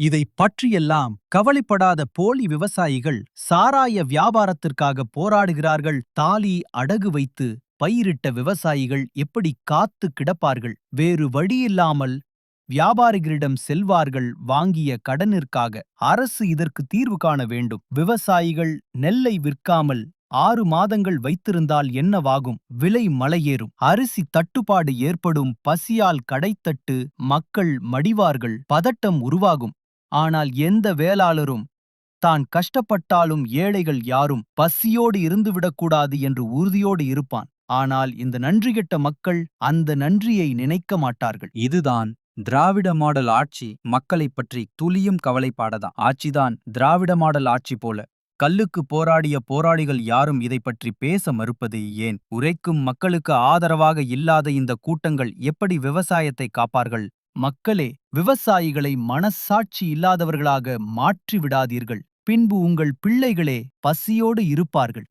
இதை பற்றியெல்லாம் கவலைப்படாத போலி விவசாயிகள் சாராய வியாபாரத்திற்காக போராடுகிறார்கள். தாலி அடகு வைத்து பயிரிட்ட விவசாயிகள் எப்படி காத்து கிடப்பார்கள்? வேறு வழியில்லாமல் வியாபாரிகளிடம் செல்வார்கள் வாங்கிய கடனிற்காக. அரசு இதற்கு தீர்வு காண வேண்டும். விவசாயிகள் நெல்லை விற்காமல் ஆறு மாதங்கள் வைத்திருந்தால் என்னவாகும்? விலை மலையேறும். அரிசி தட்டுப்பாடு ஏற்படும். பசியால் கடைத்தட்டு மக்கள் மடிவார்கள். பதட்டம் உருவாகும். ஆனால் எந்த வேளாளரும் தான் கஷ்டப்பட்டாலும் ஏழைகள் யாரும் பசியோடு இருந்துவிடக்கூடாது என்று உறுதியோடு இருப்பான். ஆனால் இந்த நன்றிகெட்ட மக்கள் அந்த நன்றியை நினைக்க மாட்டார்கள். இதுதான் திராவிட மாடல் ஆட்சி மக்களைப் பற்றி துளியும் கவலைப்பாடதான் ஆட்சிதான் திராவிட மாடல் ஆட்சி போல. கல்லுக்கு போராடிய போராளிகள் யாரும் இதை பற்றி பேச மறுப்பது ஏன்? உரைக்கும் மக்களுக்கு ஆதரவாக இல்லாத இந்த கூட்டங்கள் எப்படி விவசாயத்தை காப்பார்கள்? மக்களே விவசாயிகளை மனசாட்சி இல்லாதவர்களாக மாற்றி விடாதீர்கள் பின்பு உங்கள் பிள்ளைகளே பசியோடு இருப்பார்கள்.